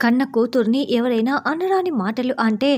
కన్న కూతుర్ని ఎవరైనా అనరాని మాటలు అంటే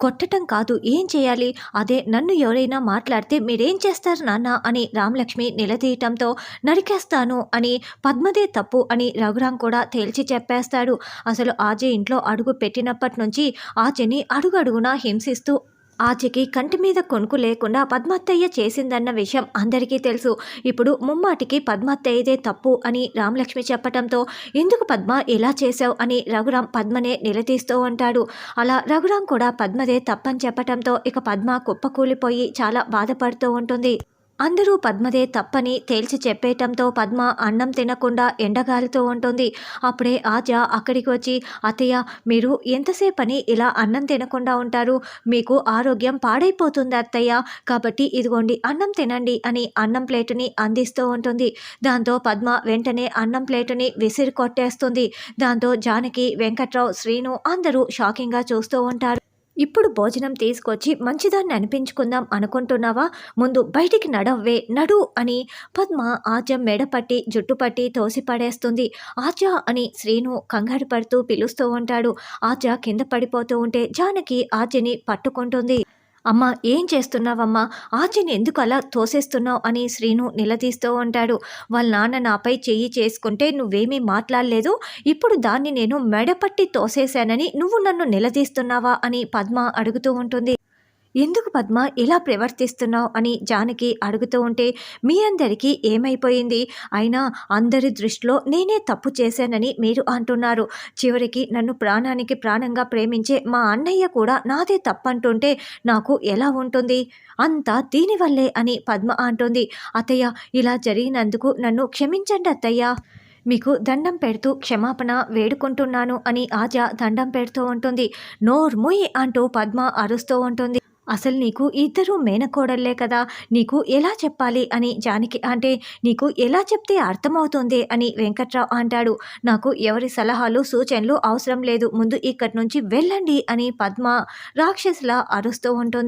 కొట్టటం కాదు ఏం చేయాలి? అదే నన్ను ఎవరైనా మాట్లాడితే మీరేం చేస్తారు నాన్న? అని రామలక్ష్మి నిలదీయటంతో నరికేస్తాను అని పద్మదే తప్పు అని రఘురాం కూడా తేల్చి చెప్పేస్తాడు. అసలు ఆజే ఇంట్లో అడుగు పెట్టినప్పటి నుంచి ఆజని అడుగడుగునా హింసిస్తూ ఆచికి కంటి మీద కొనుకు లేకుండా పద్మత్తయ్య చేసిందన్న విషయం అందరికీ తెలుసు. ఇప్పుడు ముమ్మాటికి పద్మత్తయ్యదే తప్పు అని రామలక్ష్మి చెప్పటంతో ఎందుకు పద్మ ఇలా చేశావు అని రఘురాం పద్మనే నిలదీస్తూ ఉంటాడు. అలా రఘురాం కూడా పద్మదే తప్పని చెప్పటంతో ఇక పద్మ కుప్పకూలిపోయి చాలా బాధపడుతూ ఉంటుంది. అందరూ పద్మదే తప్పని తేల్చి చెప్పేయటంతో పద్మ అన్నం తినకుండా ఎండగాలుతూ ఉంటుంది. అప్పుడే ఆజ అక్కడికి వచ్చి అత్తయ్య మీరు ఎంతసేపని ఇలా అన్నం తినకుండా ఉంటారు? మీకు ఆరోగ్యం పాడైపోతుంది అత్తయ్య. కాబట్టి ఇదిగోండి అన్నం తినండి అని అన్నం ప్లేటుని అందిస్తూ ఉంటుంది. దాంతో పద్మ వెంటనే అన్నం ప్లేటుని విసిరి కొట్టేస్తుంది. దాంతో జానకి వెంకట్రావు శ్రీను అందరూ షాకింగ్గా చూస్తూ ఉంటారు. ఇప్పుడు భోజనం తీసుకొచ్చి మంచిదాన్ని అనిపించుకుందాం అనుకుంటున్నావా? ముందు బయటికి నడవ్వే నడు అని పద్మ ఆజ మెడపట్టి జుట్టుపట్టి తోసిపడేస్తుంది. ఆచ అని శ్రీను కంగారు పడుతూ పిలుస్తూ ఉంటాడు. ఆజ కింద పడిపోతూ ఉంటే జానకి ఆజని పట్టుకుంటుంది. అమ్మ ఏం చేస్తున్నావమ్మా? ఆచిని ఎందుకు అలా తోసేస్తున్నావు అని శ్రీను నిలదీస్తూ ఉంటాడు. వాళ్ళ నాన్న నాపై చెయ్యి చేసుకుంటే నువ్వేమీ మాట్లాడలేదు. ఇప్పుడు దాన్ని నేను మెడపట్టి తోసేశానని నువ్వు నన్ను నిలదీస్తున్నావా అని పద్మ అడుగుతూ ఉంటుంది. ఎందుకు పద్మ ఇలా ప్రవర్తిస్తున్నావు? అని జానకి అడుగుతూ ఉంటే మీ అందరికీ ఏమైపోయింది? అయినా అందరి దృష్టిలో నేనే తప్పు చేశానని మీరు అంటున్నారు. చివరికి నన్ను ప్రాణానికి ప్రాణంగా ప్రేమించే మా అన్నయ్య కూడా నాదే తప్పంటుంటే నాకు ఎలా ఉంటుంది? అంతా దీనివల్లే అని పద్మ అంటుంది. అత్తయ్య ఇలా జరిగినందుకు నన్ను క్షమించండి అత్తయ్య. మీకు దండం పెడుతూ క్షమాపణ వేడుకుంటున్నాను అని ఆజ దండం పెడుతూ ఉంటుంది. నోర్ముయ్ అంటూ పద్మ అరుస్తూ ఉంటుంది. అసలు నీకు ఇద్దరు మేనకోడళ్ళే కదా నీకు ఎలా చెప్పాలి అని జానకి అంటే నీకు ఎలా చెప్తే అర్థమవుతుంది అని వెంకట్రావు అంటాడు. నాకు ఎవరి సలహాలు సూచనలు అవసరం లేదు ముందు ఇక్కడి నుంచి వెళ్ళండి అని పద్మ రాక్షసులా అరుస్తూ ఉంటుంది.